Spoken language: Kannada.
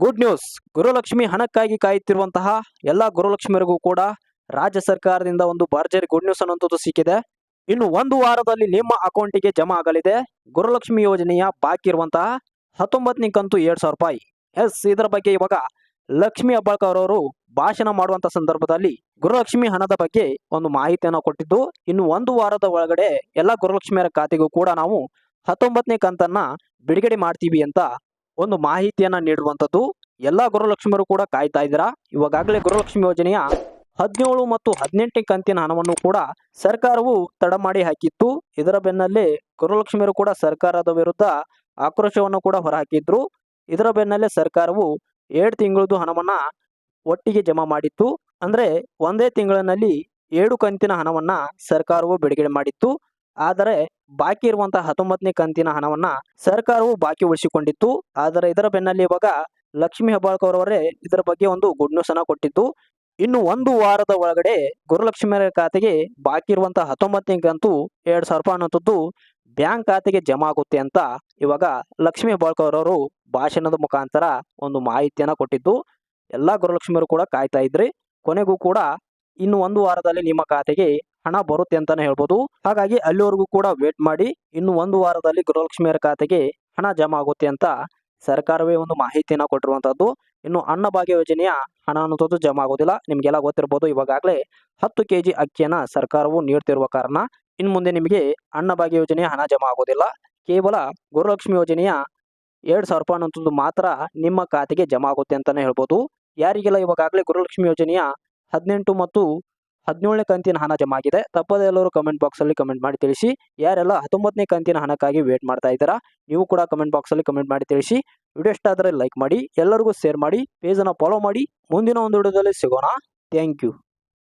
ಗುಡ್ ನ್ಯೂಸ್ ಗುರುಲಕ್ಷ್ಮಿ ಹಣಕ್ಕಾಗಿ ಕಾಯುತ್ತಿರುವಂತಹ ಎಲ್ಲ ಗುರುಲಕ್ಷ್ಮಿಯರಿಗೂ ಕೂಡ ರಾಜ್ಯ ಸರ್ಕಾರದಿಂದ ಒಂದು ಭರ್ಜರಿ ಗುಡ್ ನ್ಯೂಸ್ ಅನ್ನುವಂಥದ್ದು ಸಿಕ್ಕಿದೆ. ಇನ್ನು ಒಂದು ವಾರದಲ್ಲಿ ನಿಮ್ಮ ಅಕೌಂಟಿಗೆ ಜಮಾ ಆಗಲಿದೆ. ಗುರುಲಕ್ಷ್ಮಿ ಯೋಜನೆಯ ಬಾಕಿ ಇರುವಂತಹ ಹತ್ತೊಂಬತ್ತನೇ ಕಂತು ಎರಡು ಸಾವಿರ ರೂಪಾಯಿ. ಎಸ್ ಇದರ ಬಗ್ಗೆ ಇವಾಗ ಲಕ್ಷ್ಮಿ ಅಬ್ಬಾಳ್ಕರ್ ಅವರು ಭಾಷಣ ಮಾಡುವಂತ ಸಂದರ್ಭದಲ್ಲಿ ಗುರುಲಕ್ಷ್ಮಿ ಹಣದ ಬಗ್ಗೆ ಒಂದು ಮಾಹಿತಿಯನ್ನು ಕೊಟ್ಟಿದ್ದು, ಇನ್ನು ಒಂದು ವಾರದ ಒಳಗಡೆ ಎಲ್ಲ ಗುರುಲಕ್ಷ್ಮಿಯರ ಖಾತೆಗೂ ಕೂಡ ನಾವು ಹತ್ತೊಂಬತ್ತನೇ ಕಂತನ್ನ ಬಿಡುಗಡೆ ಮಾಡ್ತೀವಿ ಅಂತ ಒಂದು ಮಾಹಿತಿಯನ್ನ ನೀಡುವಂಥದ್ದು ಎಲ್ಲಾ ಗುರುಲಕ್ಷ್ಮಿಯರು ಕೂಡ ಕಾಯ್ತಾ ಇದ್ದೀರಾ? ಇವಾಗಲೇ ಗುರುಲಕ್ಷ್ಮಿ ಯೋಜನೆಯ ಹದಿನೇಳು ಮತ್ತು ಹದಿನೆಂಟನೇ ಕಂತಿನ ಹಣವನ್ನು ಕೂಡ ಸರ್ಕಾರವು ತಡ ಮಾಡಿ ಹಾಕಿತ್ತು. ಇದರ ಬೆನ್ನಲ್ಲೇ ಗುರುಲಕ್ಷ್ಮಿಯರು ಕೂಡ ಸರ್ಕಾರದ ವಿರುದ್ಧ ಆಕ್ರೋಶವನ್ನು ಕೂಡ ಹೊರಹಾಕಿದ್ರು. ಇದರ ಬೆನ್ನಲ್ಲೇ ಸರ್ಕಾರವು ಏಳು ತಿಂಗಳದು ಹಣವನ್ನ ಒಟ್ಟಿಗೆ ಜಮಾ ಮಾಡಿತ್ತು. ಅಂದ್ರೆ ಒಂದೇ ತಿಂಗಳಿನಲ್ಲಿ ಏಳು ಕಂತಿನ ಹಣವನ್ನ ಸರ್ಕಾರವು ಬಿಡುಗಡೆ ಮಾಡಿತ್ತು. ಆದರೆ ಬಾಕಿ ಇರುವಂತಹ ಹತ್ತೊಂಬತ್ತನೇ ಕಂತಿನ ಹಣವನ್ನ ಸರ್ಕಾರವು ಬಾಕಿ ಉಳಿಸಿಕೊಂಡಿತ್ತು. ಆದರೆ ಇದರ ಬೆನ್ನಲ್ಲಿ ಇವಾಗ ಲಕ್ಷ್ಮಿ ಹೆಬ್ಬಾಳ್ಕರ್ ಅವರೇ ಇದರ ಬಗ್ಗೆ ಒಂದು ಗುಡ್ ನ್ಯೂಸ್ ಅನ್ನ ಕೊಟ್ಟಿದ್ದು. ಇನ್ನು ಒಂದು ವಾರದ ಒಳಗಡೆ ಗುರುಲಕ್ಷ್ಮಿಯರ ಖಾತೆಗೆ ಬಾಕಿ ಇರುವಂತಹ ಹತ್ತೊಂಬತ್ತನೇ ಕಂತು ಎರಡ್ ಸಾವಿರ ರೂಪಾಯಿ ಅನ್ನೋಂಥದ್ದು ಬ್ಯಾಂಕ್ ಖಾತೆಗೆ ಜಮಾ ಆಗುತ್ತೆ ಅಂತ ಇವಾಗ ಲಕ್ಷ್ಮಿ ಹೆಬ್ಬಾಳ್ಕರ್ ಅವರು ಭಾಷಣದ ಮುಖಾಂತರ ಒಂದು ಮಾಹಿತಿಯನ್ನ ಕೊಟ್ಟಿದ್ದು. ಎಲ್ಲಾ ಗುರುಲಕ್ಷ್ಮಿಯರು ಕೂಡ ಕಾಯ್ತಾ ಇದ್ರಿ. ಕೊನೆಗೂ ಕೂಡ ಇನ್ನು ಒಂದು ವಾರದಲ್ಲಿ ನಿಮ್ಮ ಖಾತೆಗೆ ಹಣ ಬರುತ್ತೆ ಅಂತಾನೆ ಹೇಳ್ಬೋದು. ಹಾಗಾಗಿ ಅಲ್ಲಿವರೆಗೂ ಕೂಡ ವೇಟ್ ಮಾಡಿ, ಇನ್ನು ಒಂದು ವಾರದಲ್ಲಿ ಗೃಹಲಕ್ಷ್ಮಿಯರ ಖಾತೆಗೆ ಹಣ ಜಮಾ ಆಗುತ್ತೆ ಅಂತ ಸರ್ಕಾರವೇ ಒಂದು ಮಾಹಿತಿಯನ್ನು ಕೊಟ್ಟಿರುವಂತದ್ದು ಇನ್ನು ಅನ್ನಭಾಗ್ಯ ಯೋಜನೆಯ ಹಣ ಅನ್ನೋದು ಜಮಾ ಆಗೋದಿಲ್ಲ. ನಿಮ್ಗೆಲ್ಲ ಗೊತ್ತಿರ್ಬೋದು ಇವಾಗಲೇ ಹತ್ತು ಕೆ ಜಿ ಅಕ್ಕಿಯನ್ನ ಸರ್ಕಾರವು ನೀಡ್ತಿರುವ ಕಾರಣ ಇನ್ನು ಮುಂದೆ ನಿಮಗೆ ಅನ್ನಭಾಗ್ಯ ಯೋಜನೆಯ ಹಣ ಜಮಾ ಆಗೋದಿಲ್ಲ. ಕೇವಲ ಗುರುಲಕ್ಷ್ಮಿ ಯೋಜನೆಯ ಎರಡ್ ಸಾವಿರ ರೂಪಾಯಿ ಅನ್ನೋದು ಮಾತ್ರ ನಿಮ್ಮ ಖಾತೆಗೆ ಜಮಾ ಆಗುತ್ತೆ ಅಂತಾನೆ ಹೇಳ್ಬೋದು. ಯಾರಿಗೆಲ್ಲ ಇವಾಗಲೇ ಗುರುಲಕ್ಷ್ಮಿ ಯೋಜನೆಯ ಹದಿನೆಂಟು ಮತ್ತು ಹದಿನೇಳನೇ ಕಂತಿನ ಹಣ ಜಮಾ ಆಗಿದೆ ತಪ್ಪದೆ ಎಲ್ಲರೂ ಕಮೆಂಟ್ ಬಾಕ್ಸಲ್ಲಿ ಕಮೆಂಟ್ ಮಾಡಿ ತಿಳಿಸಿ. ಯಾರೆಲ್ಲ ಹತ್ತೊಂಬತ್ತನೇ ಕಂತಿನ ಹಣಕ್ಕಾಗಿ ವೇಟ್ ಮಾಡ್ತಾ ಇದ್ದೀರಾ, ನೀವು ಕೂಡ ಕಮೆಂಟ್ ಬಾಕ್ಸಲ್ಲಿ ಕಮೆಂಟ್ ಮಾಡಿ ತಿಳಿಸಿ. ವಿಡಿಯೋ ಇಷ್ಟ ಆದರೆ ಲೈಕ್ ಮಾಡಿ, ಎಲ್ಲರಿಗೂ ಶೇರ್ ಮಾಡಿ ಪೇಜನ್ನು ಫಾಲೋ ಮಾಡಿ. ಮುಂದಿನ ಒಂದು ವಿಡಿಯೋದಲ್ಲಿ ಸಿಗೋಣ. Thank you